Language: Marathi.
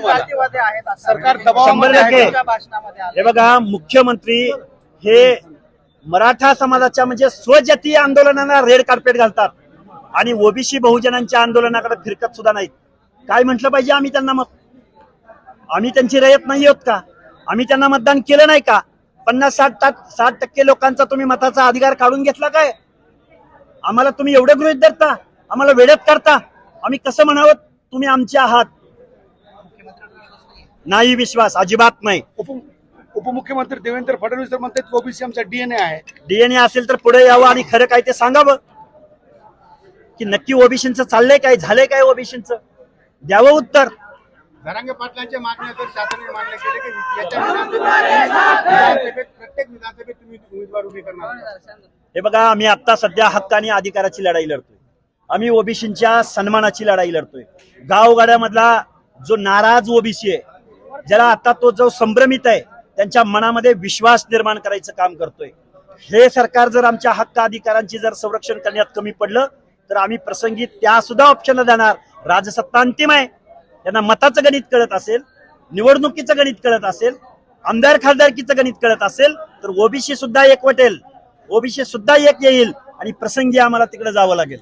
सरकार शंभर टक्के. तुमच्या भाषणामध्ये आलं. हे बघा मुख्यमंत्री हे मराठा समाजाच्या म्हणजे स्वजातीय आंदोलनाला रेड कार्पेट घालतात. आणि ओबीसी बहुजनांच्या आंदोलनाकडे फिरकत सुद्धा नाहीत. काय म्हटलं पाहिजे आम्ही त्यांना मग? आम्ही त्यांची रयत नाही आहोत का? आम्ही त्यांना मतदान केलं नाही का? पन्नास साठ टाक- साठ टक्के लोकांचा तुम्ही मताचा अधिकार काढून घेतला काय? आम्हाला तुम्ही एवढं गृहित धरता? आम्हाला वेळेत करता? आम्ही कसं म्हणावं? तुम्ही आमचे आहात. नाही विश्वास अजिबात नाही. उप उपमुख्यमंत्री देवेंद्र फडणवीस तर म्हणतात ओबीसी आमचा डीएनए आहे. डीएनए असेल तर पुढे यावं आणि खरं काय ते सांगावं. की नक्की ओबीसीचं चाललंय काय झालंय काय ओबीसीचं? द्यावं उत्तर. धरांगे पाटलांच्या मागण्या तर शासनाने मान्य केले की याच्या विधानसभेत विधानसभेत प्रत्येक विधानसभेत तुम्ही उमेदवार उभे करणार आहात. हे बघा आम्ही आता सध्या हक्क आणि अधिकाराची लढाई लढतोय. आम्ही ओबीसींच्या सन्मानाची लढाई लढतोय. गावगाड्यामधला जो नाराज ओबीसी आहे ज्याला आता तो जो संभ्रमित आहे त्यांच्या मनामध्ये विश्वास निर्माण करायचं काम करतोय. हे सरकार जर आमच्या हक्क अधिकारांची जर संरक्षण करण्यात कमी पडलं तर आम्ही प्रसंगी त्या सुद्धा ऑप्शन देणार राजसत्ता अंतिम आहे. त्यांना मताचं गणित कळत असेल निवडणुकीचं गणित कळत असेल आमदार खासदारकीचं गणित कळत असेल तर ओबीसी सुद्धा एकवटेल. ओबीसी सुद्धा एक येईल आणि प्रसंगी आम्हाला तिकडे जावं लागेल.